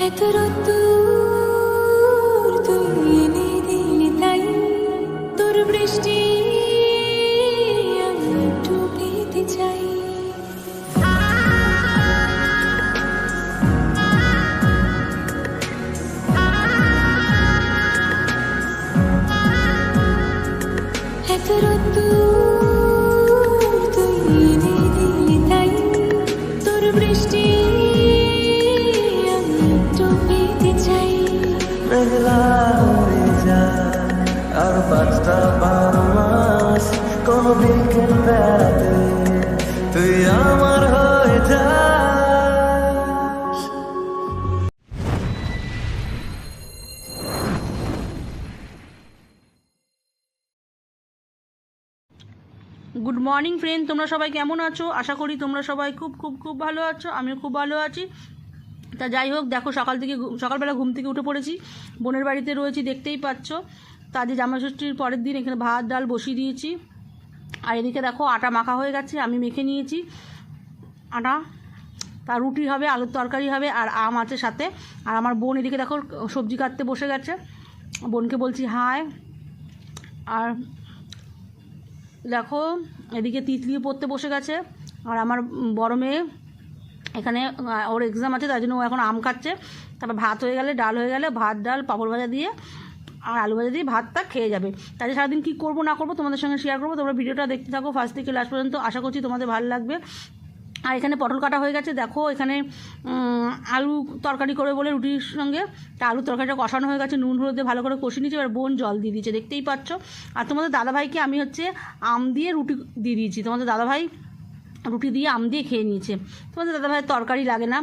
Etraf durdum yeni যায়। আর পাঁচটা বারো মাস বেড়াতে তুই আমার হয়ে যাস। গুড মর্নিং ফ্রেন্ড তোমরা সবাই কেমন আছো? আশা করি তোমরা সবাই খুব খুব খুব ভালো আছো। আমিও খুব ভালো আছি। তা যাই হোক, দেখো সকাল থেকে সকালবেলা ঘুম থেকে উঠে পড়েছি। বোনের বাড়িতে রয়েছি, দেখতেই পাচ্ছ। তা আজ জামাষষ্ঠীর পরের দিন এখানে ভাত, ডাল বসিয়ে দিয়েছি। আর এদিকে দেখো আটা মাখা হয়ে গেছে, আমি মেখে নিয়েছি। আটা তার রুটি হবে, আলুর তরকারি হবে, আর আম আছে সাথে। আর আমার বোন এদিকে দেখো সবজি কাটতে বসে গেছে। বোনকে বলছি, হায়। আর দেখো এদিকে তিতলিও পড়তে বসে গেছে। আর আমার বড় মেয়ে এখানে ওর এক্সাম আছে তাই জন্য ও এখন আম খাচ্ছে। তারপর ভাত হয়ে গেলে, ডাল হয়ে গেলে, ভাত, ডাল, পাঁপড় ভাজা দিয়ে, আর আলু ভাজা দিয়ে ভাতটা খেয়ে যাবে। তাই সারাদিন কী করব, না করব, তোমাদের সঙ্গে শেয়ার করব। তোমরা ভিডিওটা দেখতে থাকো ফার্স্ট থেকে লাস্ট পর্যন্ত। আশা করছি তোমাদের ভালো লাগবে। আর এখানে পটল কাটা হয়ে গেছে। দেখো, এখানে আলু তরকারি করে বলে রুটির সঙ্গে। তা আলু তরকারিটা কষানো হয়ে গেছে, নুন, হলুদ ভালো করে কষিয়ে নিয়েছি। এবার বোন জল দিয়ে দিয়েছে, দেখতেই পাচ্ছ। আর তোমাদের দাদাভাইকে আমি হচ্ছে আম দিয়ে রুটি দিয়ে দিয়েছি। তোমাদের দাদাভাই রুটি দিয়ে আম দিয়ে খেয়ে নিয়েছে। তোমাদের দাদাভাইয়ের তরকারি লাগে না।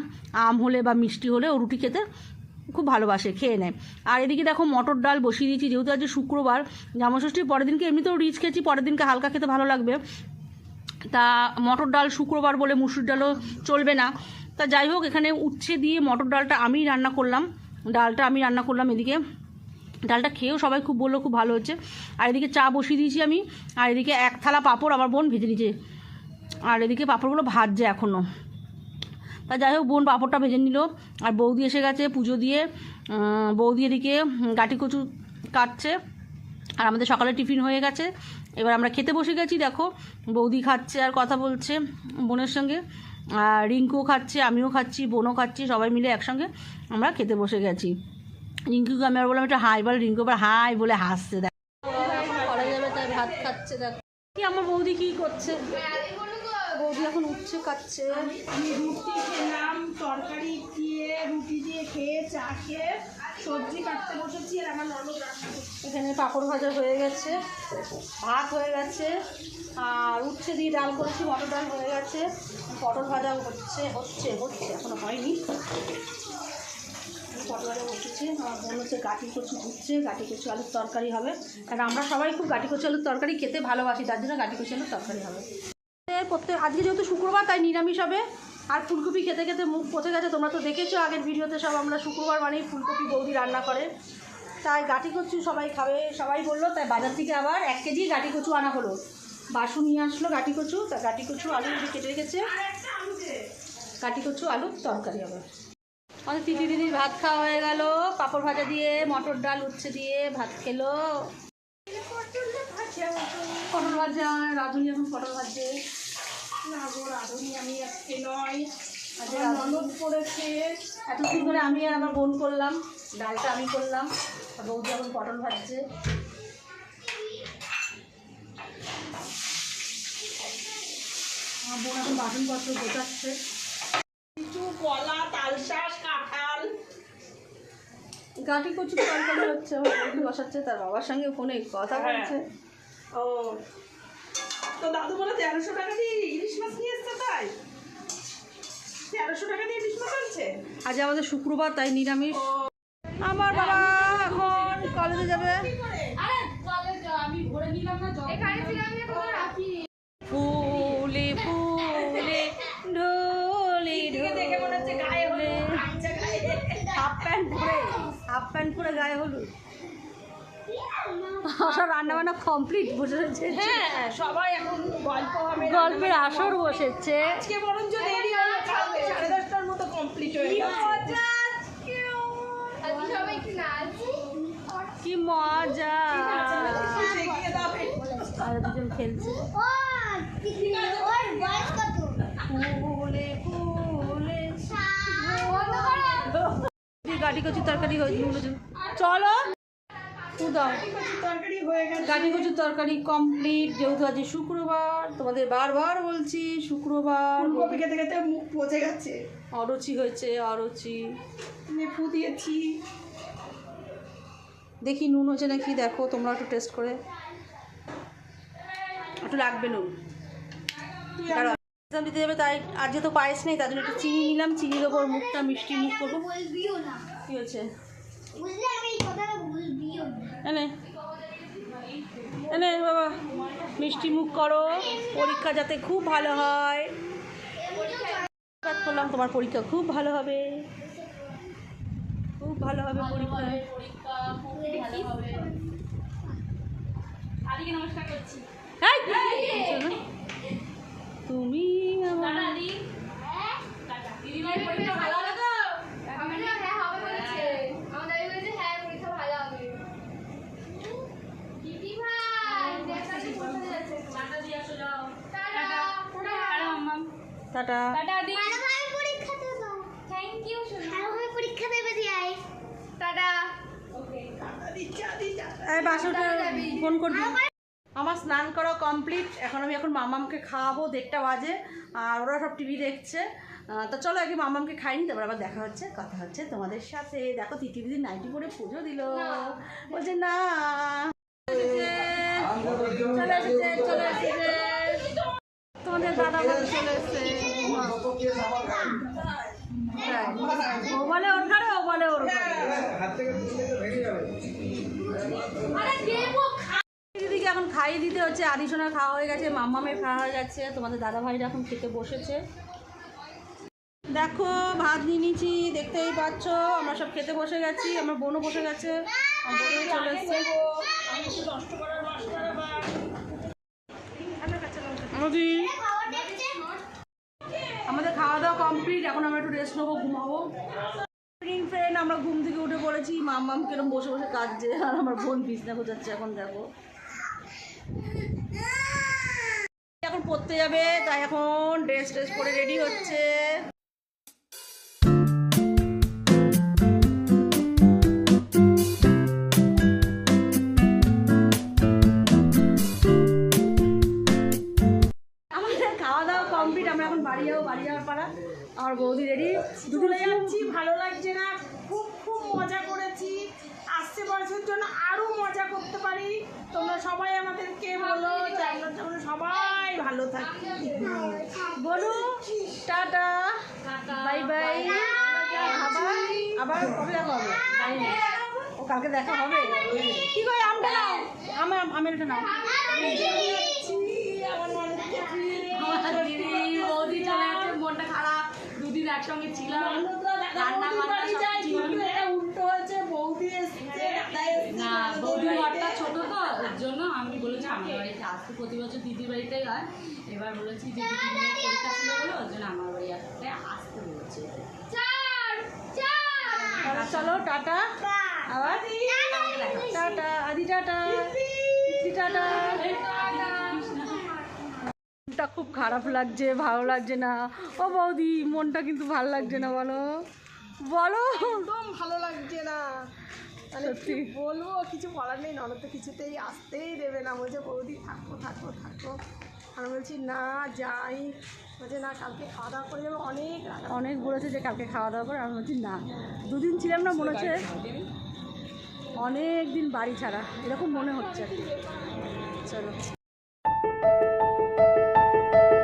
আম হলে বা মিষ্টি হলে ও রুটি খেতে খুব ভালোবাসে, খেয়ে নেয়। আর এদিকে দেখো মটর ডাল বসিয়ে দিয়েছি, যেহেতু আজকে শুক্রবার, জামাষষ্ঠীর পরের দিনকে এমনিতেও রিচ খেয়েছি, পরের দিনকে হালকা খেতে ভালো লাগবে। তা মটর ডাল শুক্রবার বলে মুসুর ডালও চলবে না। তা যাই হোক, এখানে উচ্ছে দিয়ে মটর ডালটা আমি রান্না করলাম। ডালটা আমি রান্না করলাম এদিকে। ডালটা খেয়েও সবাই খুব বলল, খুব ভালো হচ্ছে। আর এদিকে চা বসিয়ে দিয়েছি আমি। আর এদিকে এক থালা পাঁপড় আমার বোন ভেজে নিয়েছে আর এদিকে পাঁপড়গুলো ভাজছে এখনও তা যাই হোক বোন পাঁপড়টা ভেজে নিল। আর বৌদি এসে গেছে পুজো দিয়ে। বৌদি এদিকে গাটি কচু কাটছে। আর আমাদের সকালে টিফিন হয়ে গেছে। এবার আমরা খেতে বসে গেছি দেখো। বৌদি খাচ্ছে আর কথা বলছে বোনের সঙ্গে। আর রিঙ্কুও খাচ্ছে আমিও খাচ্ছি বোনও খাচ্ছি সবাই মিলে একসঙ্গে আমরা খেতে বসে গেছি। রিঙ্কুকে আমি আর বললাম একটা হাই বলে রিঙ্কু আবার হাই বলে হাসছে দেখ। করা যাবে তাই ভাত খাচ্ছে দেখ। কি আমার বৌদি কি করছে? উঠছে খাচ্ছে। আমি রুটি খেলাম তরকারি দিয়ে রুটি দিয়ে খেয়ে চা খেয়ে সবজি কাটতে বসেছি আর আমার ননদ এখানে পাঁপড় ভাজা হয়ে গেছে ভাত হয়ে গেছে আর উচ্ছে দিয়ে ডাল করেছি মটর ডাল হয়ে গেছে পটল ভাজা হচ্ছে হচ্ছে হচ্ছে এখনও হয়নি। পটল ভাজা বসেছি আমার বোন হচ্ছে কচু গাঠি কচু আলুর তরকারি হবে। কারণ আমরা সবাই খুব গাঠি কচু আলুর তরকারি খেতে ভালোবাসি তার জন্য গাঠি কচু আলুর তরকারি হবে। প্রত্যেক আজকে যেহেতু শুক্রবার, তাই নিরামিষ হবে। আর ফুলকপি খেতে খেতে মুখ পচে গেছে, তোমরা তো দেখেছ, আগের ভিডিওতে সব আমরা শুক্রবার মানেই ফুলকপি বৌদি রান্না করে। তাই গাটি কচু সবাই খাবে, সবাই বলল, তাই বাজার থেকে আবার এক কেজি গাঁটি কচু আনা হলো। বাসু নিয়ে আসলো গাঁটি কচু, তা গাটি কচু আলু কেটে রেখেছে। গাটি কচু, আলুর তরকারি হবে আমাদের তিতি দিদির ভাত খাওয়া হয়ে গেল, পাঁপড় ভাজা দিয়ে, মটর ডাল উচ্ছে দিয়ে ভাত খেলো। পটল ভাজা, রাধুনি এখন পটল ভাজছে। না গো রাঁধুনি আমি আজকে নয়। আমার ননদ করেছে এতক্ষণ ধরে আমি আর আমার বোন করলাম ডালটা আমি করলাম আর বৌদি এখন পটল ভাজছে। আমার বোন এখন বাসনপত্র গোছাচ্ছে। কিছু কলা তালশাঁস কাঁঠাল। গাঁটি কচু তরকারি হচ্ছে বসাচ্ছে তার বাবার সঙ্গে ফোনে কথা হ্যাঁ। বলছে। ও তো দাদু বলে তেরোশো টাকা দিয়ে ইলিশ মাছ নিয়ে এসছে তাই। তেরোশো টাকা দিয়ে ইলিশ মাছ আনছে? আজ আমাদের শুক্রবার তাই নিরামিষ। আমার বাবা এখন কলেজে যাবে। ফুলে ফুলে ঢোলে ঢোলে। হাফ প্যান্ট পরে। হাফ প্যান্ট পরে গায়ে হলুদ। সব রান্নাবান্না কমপ্লিট হ্যাঁ, হ্যাঁ সবাই এখন গল্প হবে গল্পের আসর বসেছে। আজকে দেরি হলো সাড়ে দশটার মতো কমপ্লিট হয়ে গেছে। কি মজা। দুজন খেলছে। গাড়ি কচু তরকারি চলো। তু দাও। তরকারি হয়ে গেছে। কচুর তরকারি কমপ্লিট যেহেতু আজ শুক্রবার তোমাদের বারবার বলছি শুক্রবার। ফুলকপি খেতে খেতে মুখ পচে গেছে। অরুচি হয়েছে অরুচি। নেপু দিয়েছি। দেখি নুন হচ্ছে নাকি দেখো তোমরা একটু টেস্ট করে। একটু লাগবে নুন। exam দিতে যাবে তাই আর যেহেতু পায়েস নেই তার জন্য একটু চিনি নিলাম। চিনি দেবো ওর মুখটা মিষ্টি মুখ করব। কি হয়েছে? এনে এনে বাবা মিষ্টি মুখ করো। পরীক্ষা যাতে খুব ভালো হয়। করলাম তোমার পরীক্ষা খুব ভালো হবে। খুব ভালো হবে পরীক্ষা এই! শোনো। তুমি আমার টাটা ভালোভাবে পরীক্ষা দেবো থ্যাংক ইউ ভালোভাবে পরীক্ষা দেবে দিয়াই টাটা এই বাসনটা ফোন করবি। আমার স্নান করা কমপ্লিট। এখন আমি এখন মামামকে খাওয়াবো দেড়টা বাজে। আর ওরা সব টিভি দেখছে। তো চলো আগে মামামকে খাইনি তারপর আবার দেখা হচ্ছে কথা হচ্ছে তোমাদের সাথে। দেখো দিন নাইটি পরে পুজো দিল। বলছে না। চলে এসেছে চলে এসেছে। তোমাদের দাদা বলে চলে এসেছে। ও বলে ওর ঘরে ও বলে ওর ঘরে দিদিকে এখন খাইয়ে দিতে হচ্ছে আদিসোনার খাওয়া হয়ে গেছে মাম্মামের খাওয়া হয়ে গেছে তোমাদের দাদা ভাইরা এখন খেতে বসেছে। দেখো ভাত নিয়ে নিয়েছি দেখতেই পাচ্ছ আমরা সব খেতে বসে গেছি আমার বোনও বসে গেছে বোনও চলে এসছে। আমাদের খাওয়া দাওয়া কমপ্লিট এখন আমরা একটু রেস্ট নেব ঘুমাবো। ফ্রেন্ড আমরা ঘুম থেকে উঠে পড়েছি মাম্মাম কিরম বসে বসে কাঁদছে আর আমার বোন বিছনা গোজাচ্ছে এখন দেখো এখন পড়তে যাবে, তাই এখন ড্রেস ট্রেস পরে রেডি হচ্ছে। কমপ্লিট আমরা এখন বাড়ি যাব, বাড়ি যাওয়ার আমার বৌদি রেডি দুটো যাচ্ছি, ভালো লাগছে না। খুব খুব মজা করেছি। আসছে বছরের জন্য আরও মজা করতে পারি। তোমরা সবাই আমাদেরকে বলো যে আমরা যেন সবাই ভালো থাকি বলু টাটা বাই বাই। আবার আবার কবে দেখা হবে? ও কালকে দেখা হবে? কি করে আমটা নাও। আমার আমের এটা নাও বৌদি চলে গেছে মনটা খারাপ। দুদিন একসঙ্গে ছিলাম। রান্না বান্না ঘরটা ছোট তো ওর জন্য আমি বলেছি আমার বাড়িতে আসতে প্রতি বছর দিদির বাড়িতেই হয়। এবার বলেছি যে পরীক্ষা ছিল বলে ওর জন্য আমার বাড়ি আসতে আসতে বলেছে। চলো টাটা। আবার টাটা আদি টাটা। টাটা। মনটা খুব খারাপ লাগছে ভালো লাগছে না। ও বৌদি মনটা কিন্তু ভালো লাগছে না বলো। বলো। একদম ভালো লাগছে না। মানে। কি বলব কিছু বলার নেই ননদ তো কিছুতেই আসতেই দেবে না। বলছে বৌদি থাকো থাকো থাকো। আমি বলছি না যাই। বলছে না কালকে খাওয়া দাওয়া করে যাব। অনেক অনেক বলেছে যে কালকে খাওয়া দাওয়া করে। আমি বলছি না। দুদিন ছিলাম না মনে হচ্ছে অনেক দিন বাড়ি ছাড়া। এরকম মনে হচ্ছে। আর কি। চলো।